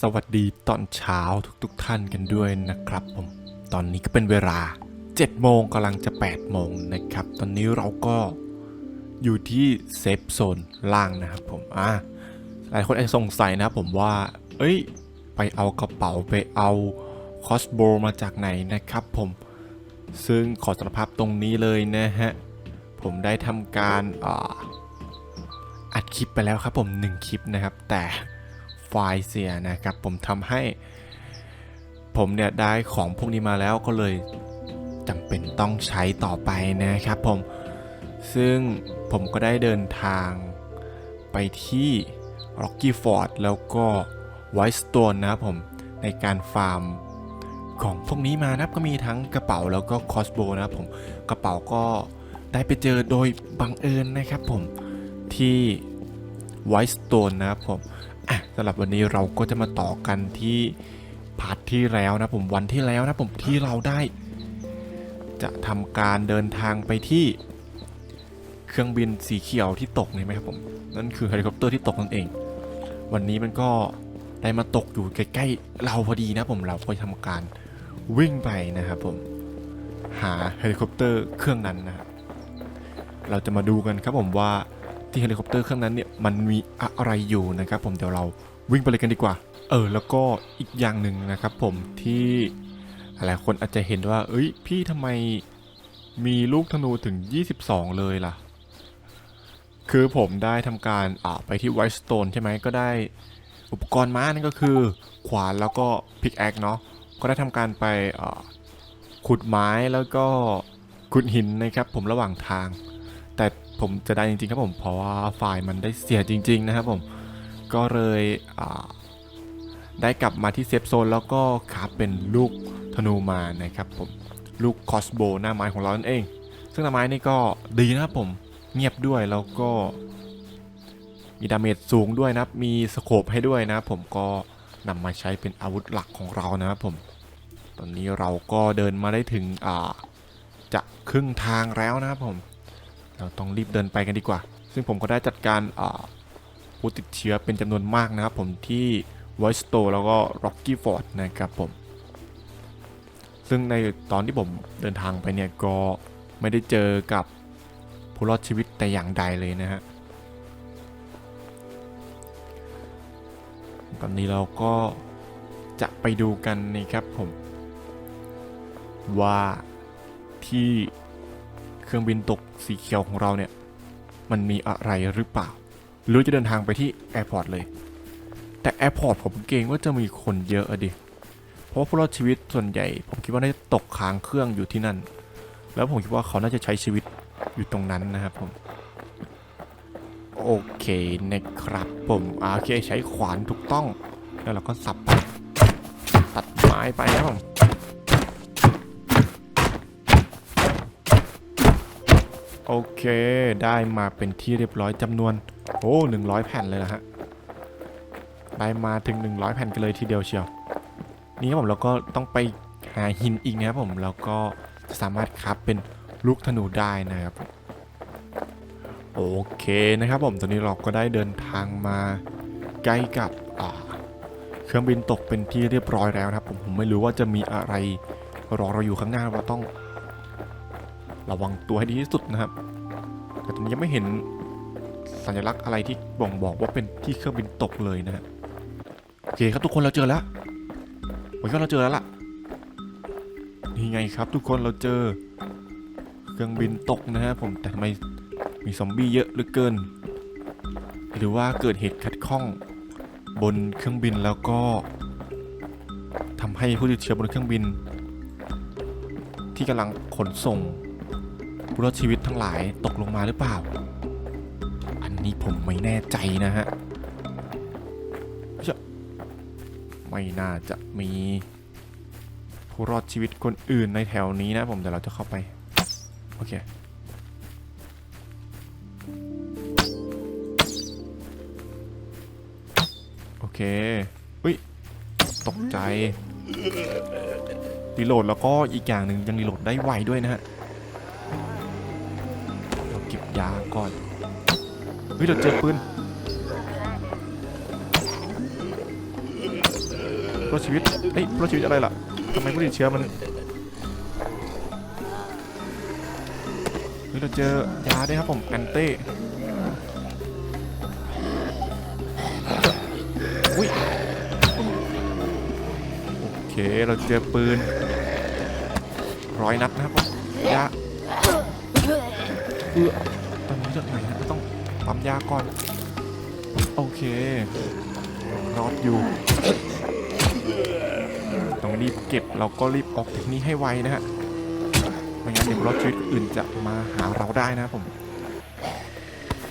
สวัสดีตอนเช้าทุกๆทท่านกันด้วยนะครับผม ตอนนี้ก็เป็นเวลา7โมงกำลังจะ8โมงนะครับ ตอนนี้เราก็อยู่ที่เซฟโซนล่างนะครับผมอ่าหลายคนอาจจะสงสัยนะครับผมว่า เอ้ย ไปเอากระเป๋าไปเอาคอสโบมาจากไหนนะครับผม ซึ่งขอสารภาพตรงนี้เลยนะฮะ ผมได้ทำการอ,อัดคลิปไปแล้วครับผม 1 คลิปนะครับ แต่ ไฟล์เสียนะครับ ผมทำให้ผมเนี่ยได้ของพวกนี้มาแล้วก็เลยจำเป็นต้องใช้ต่อไปนะครับผม ซึ่งผมก็ได้เดินทางไปที่ Rocky Ford แล้วก็ Whitestone นะผม ในการฟาร์มของพวกนี้มานับก็มีทั้งกระเป๋าแล้วก็คอสโบนะผม กระเป๋าก็ได้ไปเจอโดยบังเอิญนะครับผมที่ไวท์สโตนนะครับผม อะสำหรับวันนี้เราก็จะมาต่อกันที่พาร์ทที่แล้วนะผมวันที่แล้วนะผมที่เราได้ จะทำการเดินทางไปที่เครื่องบินสีเขียวที่ตกนี่ไหมครับผมนั่นคือเฮลิคอปเตอร์ที่ตกนั่นเอง วันนี้มันก็ได้มาตกอยู่ใกล้ๆเราพอดีนะผมเราก็ทำการวิ่งไปนะครับผมหาเฮลิคอปเตอร์เครื่องนั้นนะครับเราจะมาดูกันครับผมว่า ที่เฮลิคอปเตอร์เครื่องนั้นเนี่ยมันมีอะไรอยู่นะครับผมเดี๋ยวเราวิ่งไปเลยกันดีกว่า เออแล้วก็อีกอย่างหนึ่งนะครับผมที่หลายคนอาจจะเห็นว่า เอ้ยพี่ทำไมมีลูกธนูถึง 22 เลยล่ะ คือผมได้ทำการอ่าไปที่ไวท์สโตนใช่ไหมก็ได้อุปกรณ์ม้านั่นก็คือ ขวานแล้วก็พิกแอคเนาะก็ได้ทำการไปขุดไม้แล้วก็ขุดหินนะครับผมระหว่างทาง แต่ ผมจะได้จริงๆครับผม เพราะว่าไฟล์มันได้เสียจริง ๆ นะครับผม ก็เลยได้กลับมาที่เซฟโซนแล้วก็ขาบเป็นลูกธนูมานะครับผม ลูกคอสโบหน้าไม้ของเรานั่นเอง ซึ่งหน้าไม้นี่ก็ดีนะครับผม เงียบด้วยแล้วก็ มีดาเมจสูงด้วยนะครับ มีสโคปให้ด้วยนะครับผมก็นำมาใช้เป็นอาวุธหลักของเรานะครับผม ตอนนี้เราก็เดินมาได้ถึงจะครึ่งทางแล้วนะครับผม เราต้องรีบเดินไปกันดีกว่า ซึ่งผมก็ได้จัดการผู้ติดเชื้อเป็นจำนวนมากนะครับผมที่ไวสโตแล้วก็ Rocky Ford นะครับผม ซึ่งในตอนที่ผมเดินทางไปเนี่ยก็ไม่ได้เจอกับผู้รอดชีวิตแต่อย่างใดเลยนะฮะ ตอนนี้เราก็จะไปดูกันนะครับผม ว่าที่ เครื่องบินตกสีเขียวของเราเนี่ย มันมีอะไรหรือเปล่า หรือจะเดินทางไปที่แอร์พอร์ตเลย แต่แอร์พอร์ตผมเกรงว่าจะมีคนเยอะอะดิ เพราะว่าผู้รอดชีวิตส่วนใหญ่ ผมคิดว่าน่าจะตกค้างเครื่องอยู่ที่นั่น แล้วผมคิดว่าเขาน่าจะใช้ชีวิตอยู่ตรงนั้นนะครับผม โอเคนะครับผมโอเคใช้ขวานถูกต้อง แล้วเราก็สับตัดไม้ไปนะครับผม โอเค ได้มาเป็นที่เรียบร้อยจำนวน โอ้หนึ่งร้อยแผ่นเลยนะฮะ ได้มาถึง 100 แผ่นกันเลยทีเดียวเชียว นี่ครับผมเราก็ต้องไปหาหินอีกนะครับผม แล้วก็จะสามารถคราฟเป็นลูกธนูได้นะครับ โอเคนะครับผม ตอนนี้เราก็ได้เดินทางมาใกล้กับเครื่องบินตกเป็นที่เรียบร้อยแล้วนะครับผม ผมไม่รู้ว่าจะมีอะไรรอเราอยู่ข้างหน้าเราต้อง ระวังตัวให้ดีที่สุดนะครับ แต่ตอนนี้ยังไม่เห็นสัญลักษณ์อะไรที่บ่งบอกว่าเป็นที่เครื่องบินตกเลยนะโอเคครับทุกคนเราเจอแล้วโอ้ยเราเจอแล้วล่ะนี่ไงครับ ทุกคนเราเจอ เครื่องบินตกนะฮะผมแต่ทำไมมีซอมบี้เยอะเหลือเกิน หรือว่าเกิดเหตุขัดข้อง บนเครื่องบินแล้วก็ทำให้ผู้ติดเชื้อบนเครื่องบิน ที่กำลังขนส่ง ผู้รอดชีวิตทั้งหลายตกลงมาหรือเปล่า อันนี้ผมไม่แน่ใจนะฮะจ้าไม่น่าจะมีผู้รอดชีวิตคนอื่นในแถวนี้นะผมเดี๋ยวเราจะเข้าไปโอเคโอเคอุ้ยตกใจรีโหลดแล้วก็อีกอย่างหนึ่งยังรีโหลดได้ไวด้วยนะฮะ ยาก่อน เฮ้ยเราเจอปืนรอดชีวิตเอ้ยรอดชีวิตอะไรล่ะทำไมผู้ติดเชื้อมันเฮ้ยเราเจอยาด้วยครับผมแอนเต้อุ้ยโอเคเราเจอปืนร้อยนัดนะครับผมยาเออ ยาก่อน โอเครอดอยู่ ต้องรีบเก็บเราก็รีบออกจากนี้ให้ไวนะฮะ ไม่งั้นเดี๋ยวรถชีวิตอื่นจะมาหาเราได้นะครับผม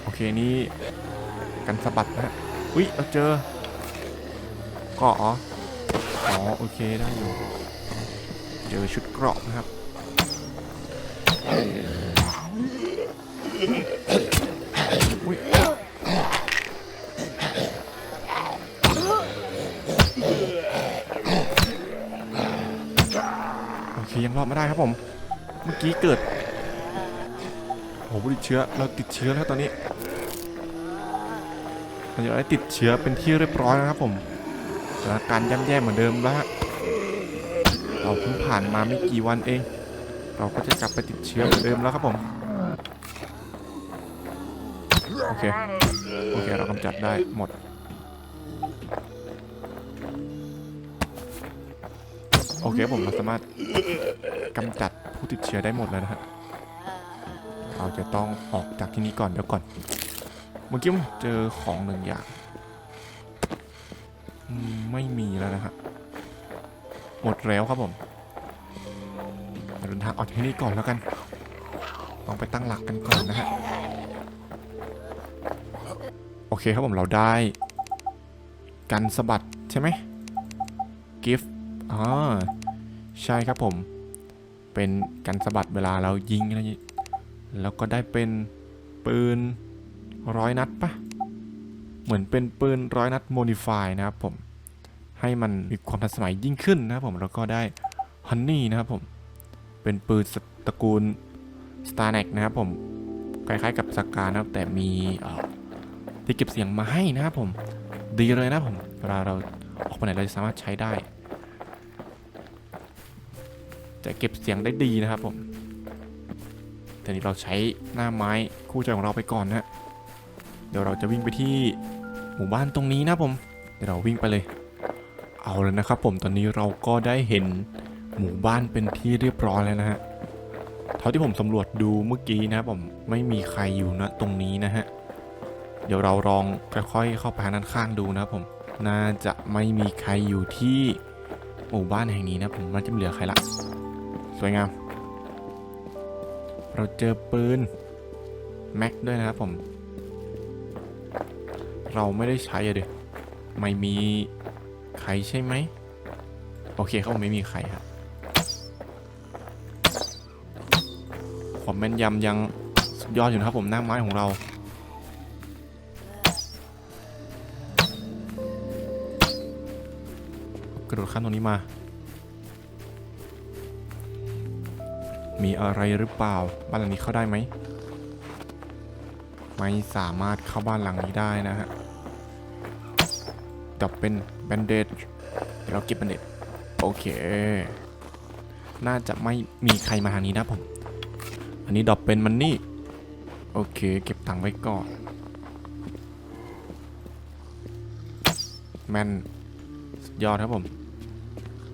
โอเคนี่กันสะบัดนะฮะอุ้ยเราเจอกาะเหรออ๋อ โอเคได้อยู่ เจอชุดเกราะนะครับ อดไม่ได้ครับผม เมื่อกี้เกิดโอ้โหติดเชื้อเราติดเชื้อแล้วตอนนี้เราจะได้ติดเชื้อเป็นที่เรียบร้อยแล้วครับผมสถานการณ์ย่ำแย่เหมือนเดิมแล้วฮะเราเพิ่งผ่านมาไม่กี่วันเอง เราก็จะกลับไปติดเชื้อเหมือนเดิมแล้วครับผมโอเคโอเคเรากำจัดได้หมดโอเคผมเราสามารถ กำจัดผู้ติดเชื้อได้หมดแล้วนะฮะเราจะต้องออกจากที่นี่ก่อนเดี๋ยวก่อน เมื่อกี้ผมเจอของหนึ่งอย่างไม่มีแล้วนะฮะหมดแล้วครับผมเดินทางออกจากที่นี่ก่อนแล้วกันต้องไปตั้งหลักกันก่อนนะฮะโอเคครับผมเราได้ กันสะบัดใช่ไหมกิฟต์อ่าใช่ครับผม เป็นกันสะบัดเวลาเรายิงอะไรอย่างงี้แล้วก็ได้เป็นปืนร้อยนัดปะเหมือนเป็นปืนร้อยนัดโมดิฟายนะครับผม ให้มันมีความทันสมัยยิ่งขึ้นนะครับผมแล้วก็ได้ฮันนี่นะครับผม เป็นปืนตระกูล s t a r n e c นะครับผมคล้ายๆกับสกานะครับแต่มีที่เก็บเสียงมาให้นะครับผม ดีเลยนะครับผมเวลาเราออกไปไหนเราจะสามารถใช้ได้ จะเก็บเสียงได้ดีนะครับผมแต่นี้เราใช้หน้าไม้คู่ใจของเราไปก่อนนะฮะเดี๋ยวเราจะวิ่งไปที่หมู่บ้านตรงนี้นะผม เดี๋ยวเราวิ่งไปเลย เอาแล้วนะครับผมตอนนี้เราก็ได้เห็นหมู่บ้านเป็นที่เรียบร้อยแล้วนะฮะเท่าที่ผมสำรวจดูเมื่อกี้นะครับผมไม่มีใครอยู่นะตรงนี้นะฮะเดี๋ยวเราลองค่อยๆเข้าไปด้านข้างดูนะครับผมน่าจะไม่มีใครอยู่ที่หมู่บ้านแห่งนี้นะผมมันจะเหลือใครละ สวยงาม เราเจอปืน แม็กด้วยนะครับผม เราไม่ได้ใช้อะเดี๋ยไม่มีใครใช่ไหม โอเคเขาไม่มีใครครับความแม่นยำยังสุดยอดอยู่นะครับผมหน้าไม้ของเรากระโดดข้ามตรงนี้มา มีอะไรหรือเปล่า บ้านหลังนี้เข้าได้ไหม ไม่สามารถเข้าบ้านหลังนี้ได้นะฮะดับเป็นแบนเดดเดี๋ยวเราเก็บแบนเดดโอเค น่าจะไม่มีใครมาทางนี้นะผม อันนี้ดรอปเป็นมันนี่ โอเค เก็บตังค์ไว้ก่อน แมนยอดครับผม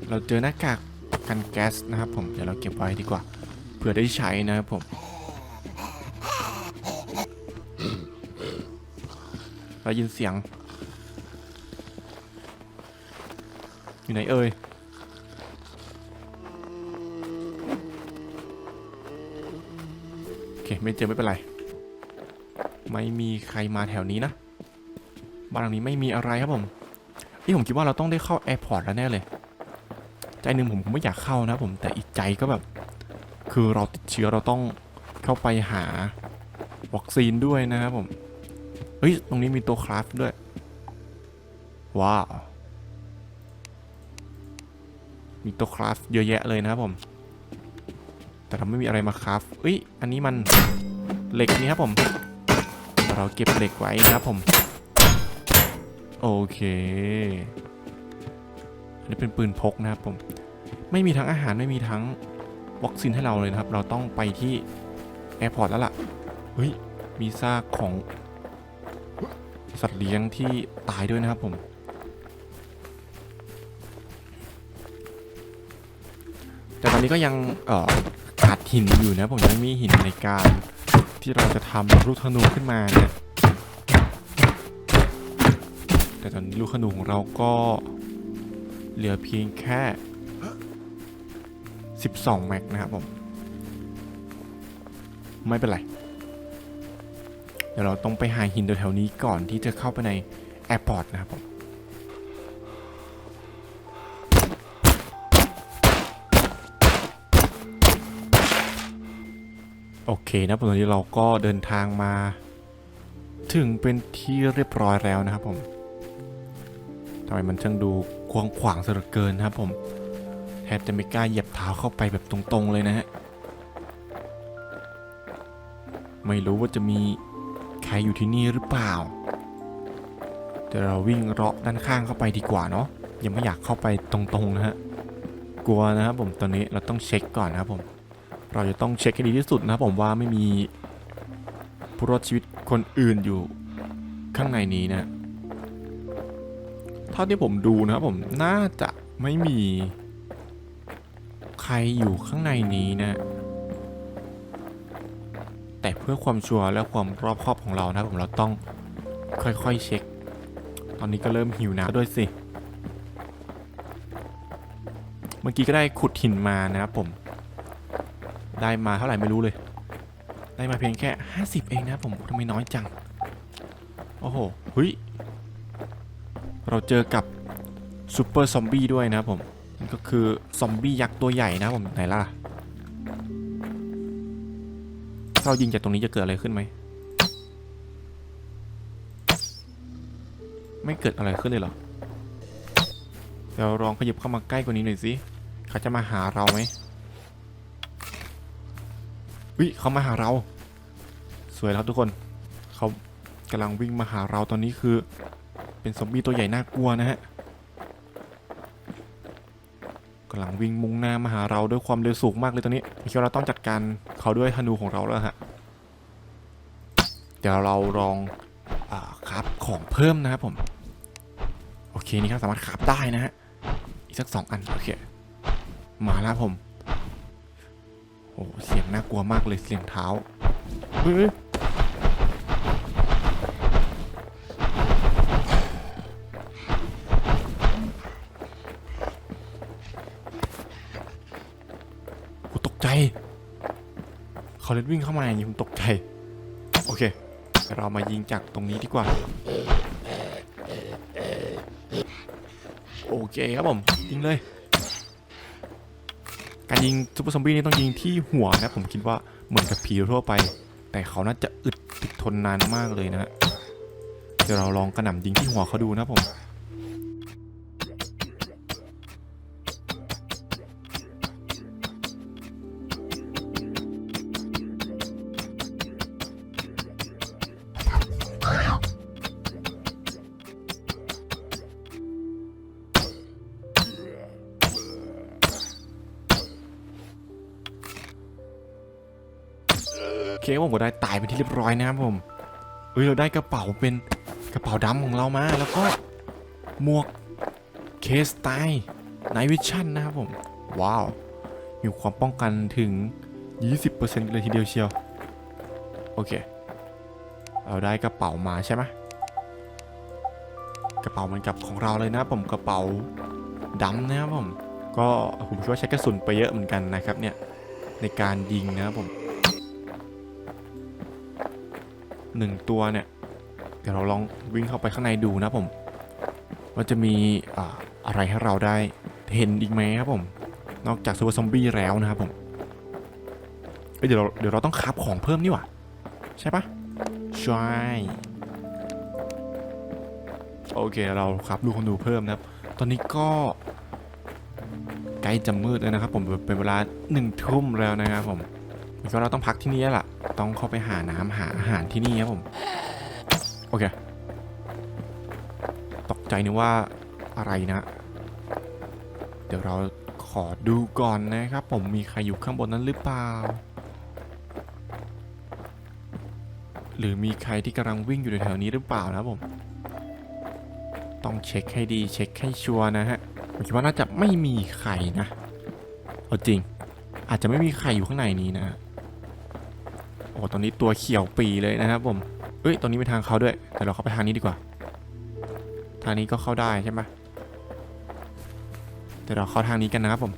เราเจอหน้ากากกันแก๊สนะครับผม เดี๋ยวเราเก็บไว้ดีกว่า เผื่อได้ใช้นะครับผมเรายินเสียง อยู่ไหนเอ่ยโอเคไม่เจอไม่เป็นไร ไม่มีใครมาแถวนี้นะ บ้านหลังนี้ไม่มีอะไรครับผมนี่ผมคิดว่าเราต้องได้เข้าแอร์พอร์ตแล้วแน่เลย ใจหนึ่งผมผมไม่อยากเข้านะผมแต่อีกใจก็แบบ คือเราติดเชื้อเราต้องเข้าไปหาวัคซีนด้วยนะครับผม เฮ้ย ตรงนี้มีตัวคราฟด้วย ว้าว มีตัวคราฟเยอะแยะเลยนะครับผม แต่เราไม่มีอะไรมาคราฟเอ้ย อันนี้มันเหล็กนี่ครับผม เราเก็บเหล็กไว้นะครับผม โอเค อันี่เป็นปืนพกนะครับผม ไม่มีทั้งอาหารไม่มีทั้ง วัคซีนให้เราเลยนะครับ เราต้องไปที่แอร์พอร์ตแล้วล่ะ เฮ้ย มีซากของ สัตว์เลี้ยงที่ตายด้วยนะครับผม แต่ตอนนี้ก็ยังเอ่อขาดหินอยู่นะผมยังไม่มีหินในการที่เราจะทำลูกธนูขึ้นมาเนี่ยแต่ตอนนี้ลูกธนูของเราก็เหลือเพียงแค่ 12 แม็กนะครับผม ไม่เป็นไร เดี๋ยวเราต้องไปหาหินแถวๆนี้ก่อนที่จะเข้าไปในแอร์พอร์ตนะครับผมโอเคนะผมตอนนี้เราก็เดินทางมา ถึงเป็นที่เรียบร้อยแล้วนะครับผมทำไมมันช่างดูกว้างขวางเสียเหลือเกินนะครับผม บจะไม่กล้าเหยียบเท้าเข้าไปแบบตรงๆเลยนะฮะ ไม่รู้ว่าจะมีใครอยู่ที่นี่หรือเปล่าเดี๋ยวเราวิ่งเลาะด้านข้างเข้าไปดีกว่าเนาะ ยังไม่อยากเข้าไปตรงๆนะฮะ กลัวนะครับผม ตอนนี้เราต้องเช็คก่อนนะครับผม เราจะต้องเช็คให้ดีที่สุดนะครับผมว่าไม่มีผู้รอดชีวิตคนอื่นอยู่ข้างในนี้นะ เท่าที่ผมดูนะครับผม น่าจะไม่มี รอยู่ข้างในนี้นะ แต่เพื่อความชัวร์และความรอบคอบของเรานะผมเราต้องค่อยๆเช็ค ตอนนี้ก็เริ่มหิวน้ำด้วยสิ เมื่อกี้ก็ได้ขุดหินมานะครับผม ได้มาเท่าไหร่ไม่รู้เลย ได้มาเพียงแค่ 50 เองนะผมทำไมน้อยจัง โอ้โหเฮ้ย เราเจอกับซูเปอร์ซอมบี้ด้วยนะผม มันก็คือซอมบี้ยักษ์ตัวใหญ่นะผมไหนล่ะถ้าเรายิงจากตรงนี้จะเกิดอะไรขึ้นไหมไม่เกิดอะไรขึ้นเลยเหรอเดี๋ยวลองขยับเข้ามาใกล้กว่านี้หน่อยสิเขาจะมาหาเราไหมวิเขามาหาเรา สวยแล้วทุกคน เขากำลังวิ่งมาหาเราตอนนี้คือ เป็นซอมบี้ตัวใหญ่น่ากลัวนะฮะ กำลังวิ่งมุ่งหน้ามาหาเราด้วยความเร็วสูงมากเลยตอนนี้คิดว่าเราต้องจัดการเขาด้วยธนูของเราแล้วฮะ เดี๋ยวเราลองอครับของเพิ่มนะครับผม โอเคนี่ครับสามารถขับได้นะฮะ อีกสักสองอันโอเค มาแล้วผม โอ้เสียงน่ากลัวมากเลยเสียงเท้าเฮ้ย เขาเล่นวิ่งเข้ามาอย่างนี้ผมตกใจ โอเค เรามายิงจากตรงนี้ดีกว่า โอเคครับผม ยิงเลย การยิงซูเปอร์ซอมบี้นี่ต้องยิงที่หัวนะผมคิดว่าเหมือนกับผีทั่วไป แต่เขาน่าจะอึดติดทนนานมากเลยนะฮะเดี๋ยวเราลองกระหน่ำยิงที่หัวเขาดูนะผม ที่เรียบร้อยนะครับผมเฮ้ยเราได้กระเป๋าเป็นกระเป๋าดำของเรามา แล้วก็หมวกเคสไตไนวิชั่นนะครับผม ว้าว มีความป้องกันถึง 20%เลยทีเดียวเชียว โอเค เราได้กระเป๋ามาใช่ไหมกระเป๋าเหมือนกับของเราเลยนะผมกระเป๋าดำนะครับผม ก็ผมคิดว่าใช้กระสุนไปเยอะเหมือนกันนะครับเนี่ยในการยิงนะครับผม หนึ่งตัวเนี่ย เดี๋ยวเราลองวิ่งเข้าไปข้างในดูนะผมว่าจะมีอ่าอะไรให้เราได้เห็นอีกไหมครับผม นอกจากซูเปอร์ซอมบี้แล้วนะครับผมเเดี๋ยวเราเดี๋ยวเราต้องคราบของเพิ่มนี่หว่าใช่ปะใช่โอเคเราคราบลูคนดูเพิ่มนะครับ ตอนนี้ก็ใกล้จะมืดแล้วนะครับผมเป็นเวลาหนึ่งทุ่มแล้วนะครับผม ก็เราต้องพักที่นี่แล้วล่ะต้องเข้าไปหาน้ำหาอาหารที่นี่ครับผม โอเค ตกใจนึกว่าอะไรนะ เดี๋ยวเราขอดูก่อนนะครับ ผมมีใครอยู่ข้างบนนั้นหรือเปล่า หรือมีใครที่กำลังวิ่งอยู่แถวๆนี้หรือเปล่านะผม ต้องเช็คให้ดีเช็คให้ชัวร์นะฮะผมคิดว่าน่าจะไม่มีใครนะ เอาจริง อาจจะไม่มีใครอยู่ข้างในนี้นะ อ้ตอนนี้ตัวเขียวปีเลยนะครับผมเอ้ยตรงนี้เป็นทางเขาด้วย แต่เราเข้าไปทางนี้ดีกว่า ทางนี้ก็เข้าได้ใช่ไหมเดี๋ยวเราเข้าทางนี้กันนะครับผม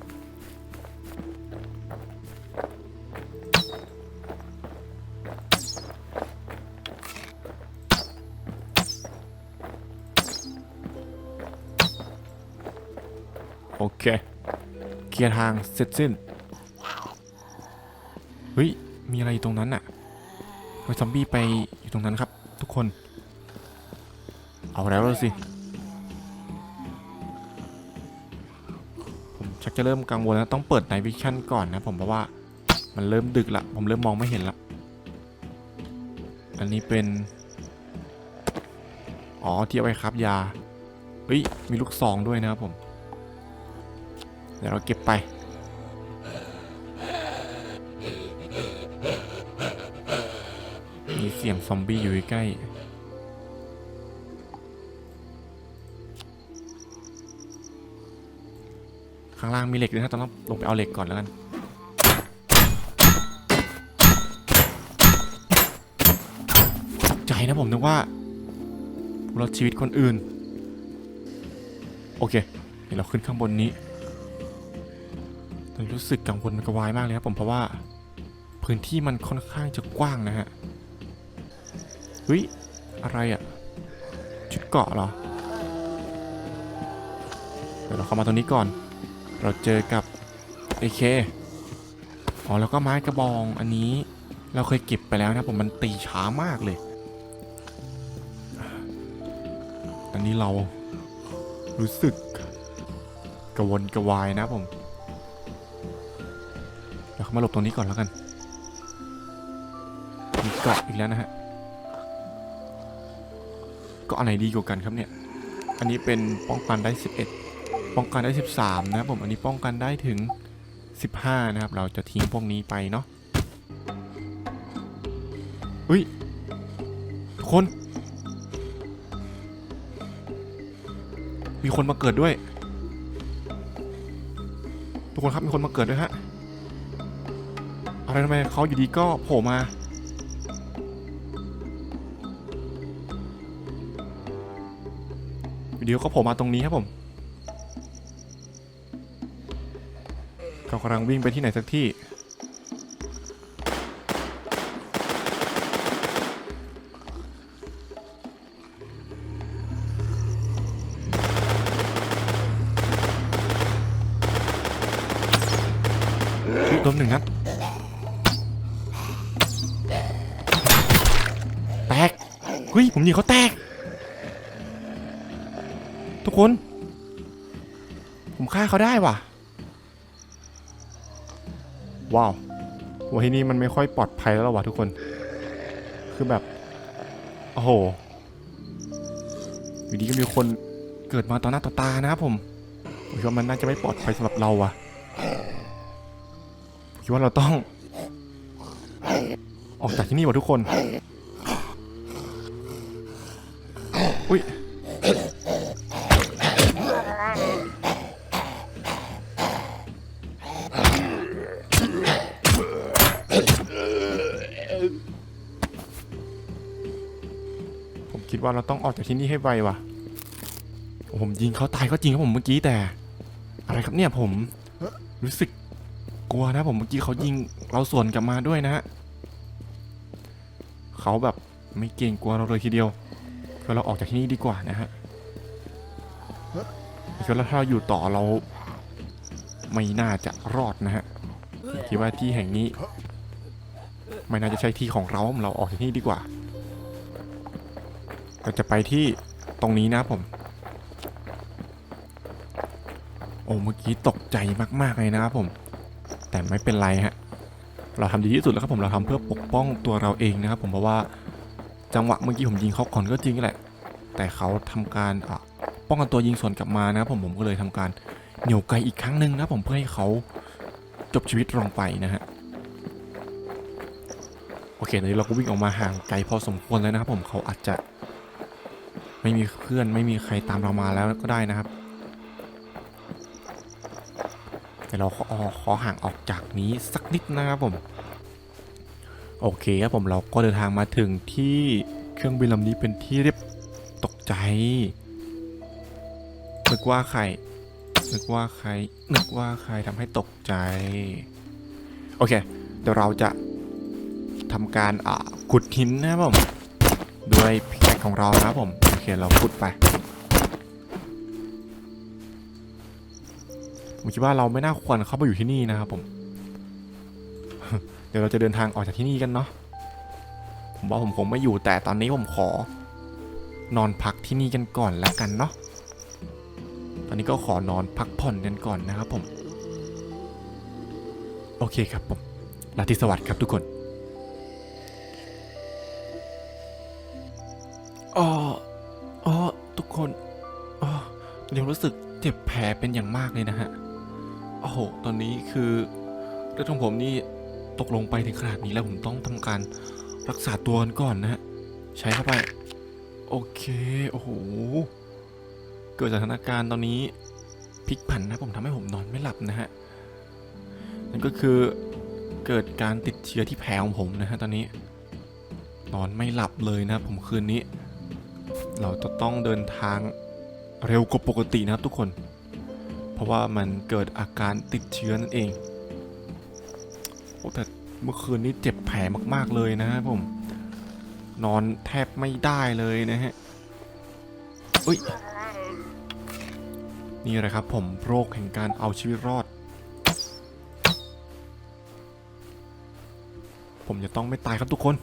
โอเค เคลียร์ทางเสร็จสิ้น เฮ้ย มีอะไรอยู่ตรงนั้นน่ะทำไมซอมบี้ไปอยู่ตรงนั้นครับ ทุกคน เอาแล้วสิ ผมชักจะเริ่มกังวลแล้วต้องเปิดไนวิชั่นก่อนนะผมเพราะว่ามันเริ่มดึกละ ผมเริ่มมองไม่เห็นละ อันนี้เป็น อ๋อที่เอาไว้ครับยา เฮ้ย มีลูกซองด้วยนะครับผม เดี๋ยวเราเก็บไป เสียงซอมบี้อยู่ใกล้ข้างล่างมีเหล็กด้วยนะต้องลงไปเอาเหล็กก่อนแล้วกันใจนะผมนึกว่าผู้รอดชีวิตคนอื่น โอเค เดี๋ยวเราขึ้นข้างบนนี้ตอนนี้รู้สึกกังวลกระวายมากเลยครับผมเพราะว่าพื้นที่มันค่อนข้างจะกว้างนะฮะ เฮ้ย อะไรอะ่ะ ชุดเกาะเหรอ เดี๋ยวเราเข้ามาตรงนี้ก่อน เราเจอกับ AK อ๋อแล้วก็ไม้กระบองอันนี้เราเคยเก็บไปแล้วนะผมมันตีช้ามากเลยอันนี้เรารู้สึกกระวนกระวายนะผมเดี๋ยวเข้ามาหลบตรงนี้ก่อนแล้วกันมีเกาะอีกแล้วนะฮะ ก็อันไหนดีกว่ากันครับเนี่ย อันนี้เป็นป้องกันได้ 11 ป้องกันได้ 13 นะครับผม อันนี้ป้องกันได้ถึง 15 นะครับ เราจะทิ้งพวกนี้ไปเนาะอุ้ยทุกคน มีคนมาเกิดด้วย ทุกคนครับมีคนมาเกิดด้วยฮะอะไรทำไมเขาอยู่ดีก็โผล่มา อยู่ดีก็โผล่มาตรงนี้ครับผมเขากำลังวิ่งไปที่ไหนสักที่อุ๊ยโดนหนึ่งนัดแตกเฮ้ยผมยิงเขาแตก กคน ผมฆ่าเขาได้ว่ะ ว้าววันที่นี่มันไม่ค่อยปลอดภัยแล้วหรอวะทุกคน คือแบบ โอ้โห อยู่ดีก็มีคนเกิดมาต่อหน้าต่อตานะครับผมผมคิดว่ามันน่าจะไม่ปลอดภัยสำหรับเราว่ะคิดว่าเราต้อง ออกจากที่นี่ว่ะทุกคน ว่าเราต้องออกจากที่นี่ให้ไวว่ะ ผมยิงเขาตายก็จริงครับผมเมื่อกี้แต่ อะไรครับเนี่ยผมรู้สึกกลัวนะผมเมื่อกี้เขายิงเราสวนกลับมาด้วยนะฮะเขาแบบไม่เกรงกลัวเราเลยทีเดียวก็เราออกจากที่นี่ดีกว่านะฮะคิดว่าถ้าเราอยู่ต่อเรา ไม่น่าจะรอดนะฮะคิดว่าที่แห่งนี้ ไม่น่าจะใช่ที่ของเราเราออกจากที่นี่ดีกว่า เราจะไปที่ตรงนี้นะผม โอ้เมื่อกี้ตกใจมากๆเลยนะครับผม แต่ไม่เป็นไรฮะ เราทำดีที่สุดแล้วครับผม เราทำเพื่อปกป้องตัวเราเองนะครับผม เพราะว่าจังหวะเมื่อกี้ผมยิงเขาก่อนก็จริงแหละ แต่เขาทำการป้องกันตัวยิงสวนกลับมานะครับผม ผมก็เลยทำการเหนี่ยวไกลอีกครั้งหนึ่งนะผมเพื่อให้เขาจบชีวิตลงไปนะฮะโอเคตอนนี้เราก็วิ่งออกมาห่างไกลพอสมควรแล้วนะครับผมเขาอาจจะ ไม่มีเพื่อนไม่มีใครตามเรามาแล้วก็ได้นะครับ แต่เราขอขอห่างออกจากนี้สักนิดนะครับผม โอเคครับผมเราก็เดินทางมาถึงที่เครื่องบินลำนี้เป็นที่เรียบตกใจนึกว่าใครนึกว่าใครนึกว่าใครทำให้ตกใจ โอเค เดี๋ยวเราจะทำการอ่าขุดหินนะครับผม ด้วยพิกแอคของเรานะครับผม เคเราขุดไปผมคิดว่าเราไม่น่าควรเข้ามาอยู่ที่นี่นะครับผม เดี๋ยวเราจะเดินทางออกจากที่นี่กันเนาะ ผมว่าผมคงไม่อยู่แต่ตอนนี้ผมขอ นอนพักที่นี่กันก่อนแล้วกันเนาะ ตอนนี้ก็ขอนอนพักผ่อนกันก่อนนะครับผม โอเคครับผมราตรีสวัสดิ์ครับทุกคน รู้สึกเจ็บแผลเป็นอย่างมากเลยนะฮะ โอ้โห ตอนนี้คือเลือดของผมนี่ตกลงไปถึงขนาดนี้แล้วผมต้องทำการรักษาตัวกันก่อนนะฮะ ใช้เข้าไป โอเค โอ้โห เกิดจากสถานการณ์ตอนนี้พลิกผันนะผมทำให้ผมนอนไม่หลับนะฮะ นั่นก็คือเกิดการติดเชื้อที่แผลของผมนะฮะตอนนี้ นอนไม่หลับเลยนะผมคืนนี้ เราจะต้องเดินทาง เร็วกว่าปกตินะครับทุกคน เพราะว่ามันเกิดอาการติดเชื้อนั่นเองโอ้แต่เมื่อคืนนี้เจ็บแผลมากๆเลยนะครับผม นอนแทบไม่ได้เลยนะฮะอุ้ยนี่แหละครับผมโรคแห่งการเอาชีวิตรอด ผมจะต้องไม่ตายครับทุกคน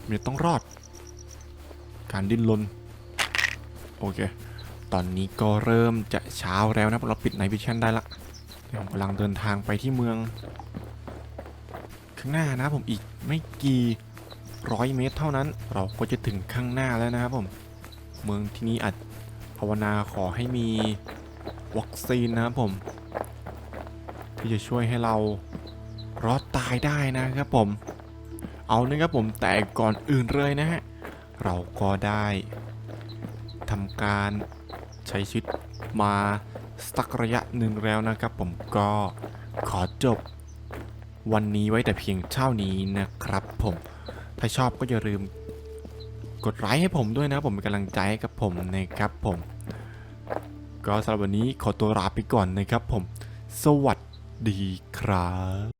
ผมจะต้องรอด การดิ้นรน โอเค ตอนนี้ก็เริ่มจะเช้าแล้วนะเราปิดไนท์วิชั่นได้ละเดี๋ยวผมกำลังเดินทางไปที่เมือง ข้างหน้านะผมอีกไม่กี่ร้อยเมตรเท่านั้น เราก็จะถึงข้างหน้าแล้วนะครับผม เมืองที่นี้อาจภาวนาขอให้มีวัคซีนนะครับผม ที่จะช่วยให้เรารอดตายได้นะครับผม เอานะครับผมแต่ก่อนอื่นเลยนะฮะ เราก็ได้ ทำการใช้ชีวิตมาสักระยะหนึ่งแล้วนะครับ ผมก็ขอจบวันนี้ไว้แต่เพียงเท่านี้นะครับ ผมถ้าชอบก็อย่าลืมกดไลค์ให้ผมด้วยนะครับผมเป็นกำลังใจให้กับผมนะครับผม ก็สำหรับวันนี้ขอตัวลาไปก่อนนะครับผม สวัสดีครับ